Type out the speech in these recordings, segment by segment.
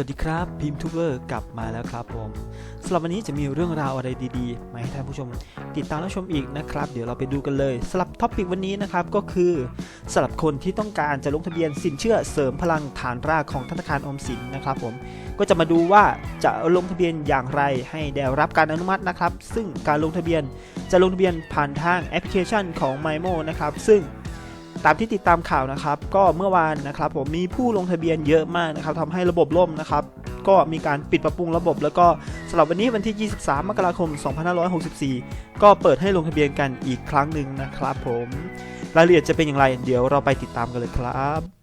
สวัสดีครับพิมทูเบอร์กลับมาแล้วครับผมสำหรับวันนี้จะมีเรื่องราวอะไรดีๆมาให้ท่านผู้ชม ติดตามรับชมอีกนะครับ เดี๋ยวเราไปดูกันเลยสำหรับท็อปิกวันนี้นะครับก็คือสำหรับคนที่ต้องการจะลงทะเบียนสินเชื่อเสริมพลังฐานรากของธนาคารออมสินนะครับผมก็จะมาดูว่าจะลงทะเบียนอย่างไรให้ได้รับการอนุมัตินะครับ ซึ่งการลงทะเบียนจะลงทะเบียนผ่านทางแอปพลิเคชันของ m y m o นะครับซึ่ง ตามที่ติดตามข่าวนะครับ ก็เมื่อวานนะครับผมมีผู้ลงทะเบียนเยอะมากนะครับทำให้ระบบล่มนะครับ ก็มีการปิดปรับปรุงระบบ แล้วก็สำหรับวันนี้วันที่ 23 มกราคม 2564 ก็เปิดให้ลงทะเบียนกันอีกครั้งหนึ่งนะครับผมรายละเอียดจะเป็นอย่างไรเดี๋ยวเราไปติดตามกันเลยครับ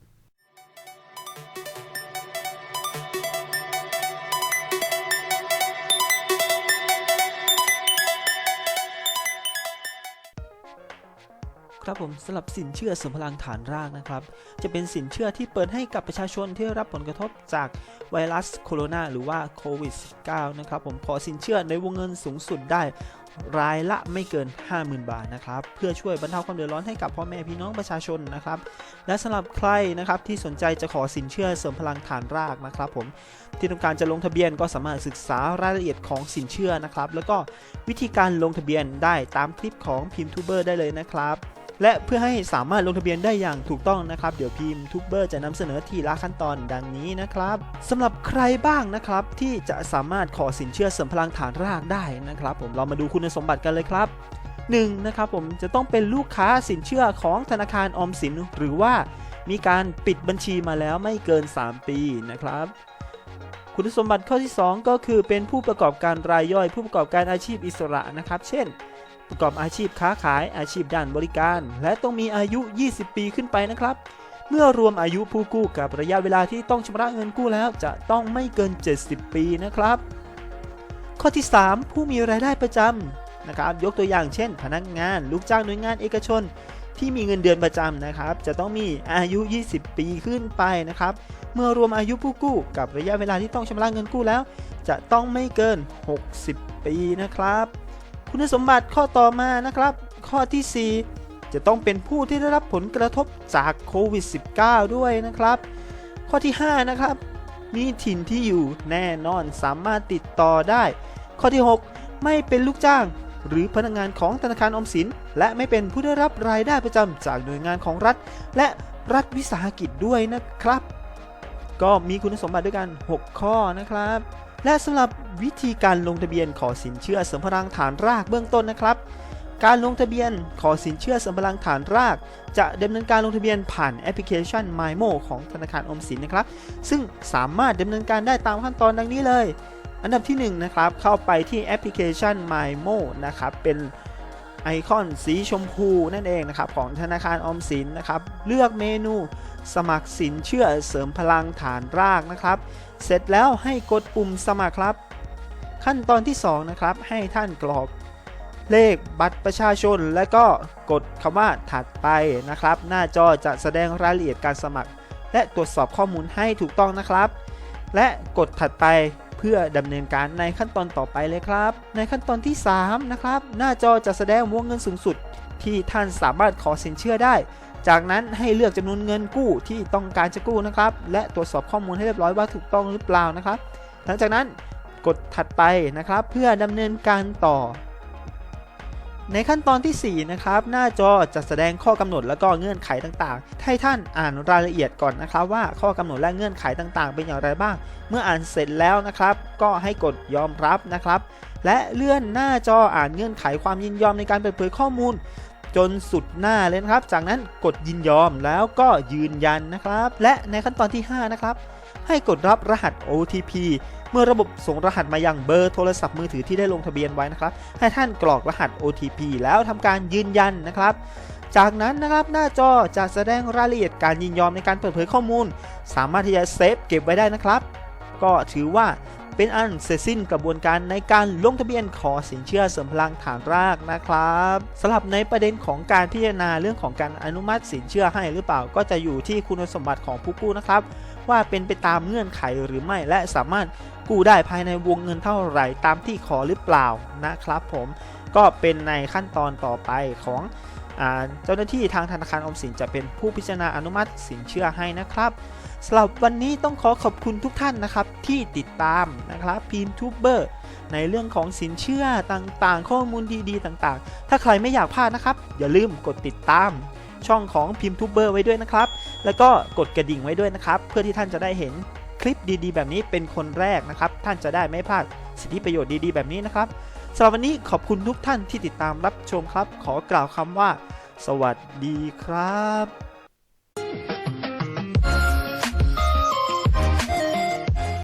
ครับผมสำหรับสินเชื่อเสริมพลังฐานรากนะครับ จะเป็นสินเชื่อที่เปิดให้กับประชาชนที่รับผลกระทบจากไวรัสโคโรนาหรือว่าโควิด -19 นะครับผมขอสินเชื่อในวงเงินสูงสุดได้รายละไม่เกิน 50,000 บาทนะครับ เพื่อช่วยบรรเทาความเดือดร้อนให้กับพ่อแม่พี่น้องประชาชนนะครับ และสำหรับใครนะครับที่สนใจจะขอสินเชื่อเสริมพลังฐานรากนะครับ ผมที่ต้องการจะลงทะเบียนก็สามารถศึกษารายละเอียดของสินเชื่อนะครับ แล้วก็วิธีการลงทะเบียนได้ตามคลิปของพิมพ์ทูเบอร์ได้เลยนะครับ และเพื่อให้สามารถลงทะเบียนได้อย่างถูกต้องนะครับ เดี๋ยวพิมพ์ทูบเบอร์จะนำเสนอทีละขั้นตอนดังนี้นะครับสำหรับใครบ้างนะครับ ที่จะสามารถขอสินเชื่อเสริมพลังฐานรากได้นะครับ ผมเรามาดูคุณสมบัติกันเลยครับ 1 นะครับผมจะต้องเป็นลูกค้าสินเชื่อของธนาคารออมสิน หรือว่ามีการปิดบัญชีมาแล้วไม่เกิน 3 ปีนะครับคุณสมบัติข้อที่ 2 ก็คือเป็นผู้ประกอบการรายย่อย ผู้ประกอบการอาชีพอิสระนะครับ เช่น ประกอบอาชีพค้าขายอาชีพด้านบริการ และต้องมีอายุ 20 ปีขึ้นไปนะครับ เมื่อรวมอายุผู้กู้กับระยะเวลาที่ต้องชำระเงินกู้แล้วจะต้องไม่เกิน 70 ปีนะครับ ข้อที่ 3 ผู้มีรายได้ประจำนะครับ ยกตัวอย่างเช่น พนักงาน ลูกจ้างหน่วยงานเอกชน ที่มีเงินเดือนประจำนะครับ จะต้องมีอายุ 20 ปีขึ้นไปนะครับ เมื่อรวมอายุผู้กู้กับระยะเวลาที่ต้องชำระเงินกู้แล้ว จะต้องไม่เกิน 60 ปีนะครับ คุณสมบัติข้อต่อมานะครับ ข้อที่ 4 จะต้องเป็นผู้ที่ได้รับผลกระทบจากโควิด -19 ด้วยนะครับ ข้อที่ 5 นะครับ มีถิ่นที่อยู่แน่นอนสามารถติดต่อได้ ข้อที่ 6 ไม่เป็นลูกจ้าง หรือพนักงานของธนาคารออมสิน และไม่เป็นผู้ได้รับรายได้ประจำจากหน่วยงานของรัฐ และรัฐวิสาหกิจด้วยนะครับ ก็มีคุณสมบัติด้วยกัน 6 ข้อนะครับ และสำหรับวิธีการลงทะเบียนขอสินเชื่อเสริมพลังฐานรากเบื้องต้นนะครับ การลงทะเบียนขอสินเชื่อเสริมพลังฐานราก จะดำเนินการลงทะเบียนผ่านแอปพลิเคชัน MyMo ของธนาคารอมสินนะครับ ซึ่งสามารถดำเนินการได้ตามขั้นตอนดังนี้เลย อันดับที่1นะครับเข้าไปที่แอปพลิเคชัน MyMo นะครับเป็น ไอคอนสีชมพูนั่นเองนะครับของธนาคารออมสินนะครับ เลือกเมนูสมัครสินเชื่อเสริมพลังฐานรากนะครับ เสร็จแล้วให้กดปุ่มสมัครครับ ขั้นตอนที่ 2 นะครับ ให้ท่านกรอกเลขบัตรประชาชน และก็กดคำว่าถัดไปนะครับ หน้าจอจะแสดงรายละเอียดการสมัคร และตรวจสอบข้อมูลให้ถูกต้องนะครับ และกดถัดไป พื่อดำเนินการในขั้นตอนต่อไปเลยครับ ในขั้นตอนที่ 3 นะครับ หน้าจอจะแสดงวงเงินสูงสุด ที่ท่านสามารถขอสินเชื่อได้ จากนั้นให้เลือกจำนวนเงินกู้ที่ต้องการจะกู้นะครับ และตรวจสอบข้อมูลให้เรียบร้อยว่าถูกต้องหรือเปล่านะครับ หลังจากนั้นกดถัดไปนะครับ เพื่อดำเนินการต่อ ในขั้นตอนที่ 4 นะครับ หน้าจอจะแสดงข้อกำหนดและก็เงื่อนไขต่างๆ ให้ท่านอ่านรายละเอียดก่อนนะครับ ว่าข้อกำหนดและเงื่อนไขต่างๆ เป็นอย่างไรบ้าง เมื่ออ่านเสร็จแล้วนะครับ ก็ให้กดยอมรับนะครับ และเลื่อนหน้าจออ่านเงื่อนไขความยินยอมในการเปิดเผยข้อมูล จนสุดหน้าเลยนะครับ จากนั้นกดยินยอมแล้วก็ยืนยันนะครับ และในขั้นตอนที่ 5 นะครับ ให้กดรับรหัส OTP เมื่อระบบส่งรหัสมายังเบอร์โทรศัพท์มือถือที่ได้ลงทะเบียนไว้นะครับ ให้ท่านกรอกรหัส OTP แล้วทำการยืนยันนะครับ จากนั้นนะครับหน้าจอจะแสดงรายละเอียดการยินยอมในการเปิดเผยข้อมูล สามารถที่จะเซฟเก็บไว้ได้นะครับ ก็ถือว่าเป็นอันเสร็จสิ้นกระบวนการในการลงทะเบียนขอสินเชื่อเสริมพลังฐานรากนะครับสำหรับในประเด็นของการพิจารณาเรื่องของการอนุมัติสินเชื่อให้หรือเปล่า ก็จะอยู่ที่คุณสมบัติของผู้กู้นะครับ ว่าเป็นไปตามเงื่อนไขหรือไม่และสามารถกู้ได้ภายในวงเงินเท่าไหร่ตามที่ขอหรือเปล่านะครับผมก็เป็นในขั้นตอนต่อไปของอเจ้าหน้าที่ทางธนาคารออมสินจะเป็นผู้พิจารณาอนุมัติสินเชื่อให้นะครับสำหรับวันนี้ต้องขอขอบคุณทุกท่านนะครับที่ติดตามนะครับพิมทูบเบอร์ในเรื่องของสินเชื่อต่างๆ ข้อมูลดีๆ ต่างๆ ถ้าใครไม่อยากพลาดนะครับ อย่าลืมกดติดตามช่องของพิมพ์ทูบเบอร์ไว้ด้วยนะครับ แล้วก็กดกระดิ่งไว้ด้วยนะครับ เพื่อที่ท่านจะได้เห็นคลิปดีๆ แบบนี้เป็นคนแรกนะครับ ท่านจะได้ไม่พลาดสิทธิประโยชน์ดีๆ แบบนี้นะครับสำหรับวันนี้ขอบคุณทุกท่านที่ติดตามรับชมครับ ขอกล่าวคำว่า สวัสดีครับ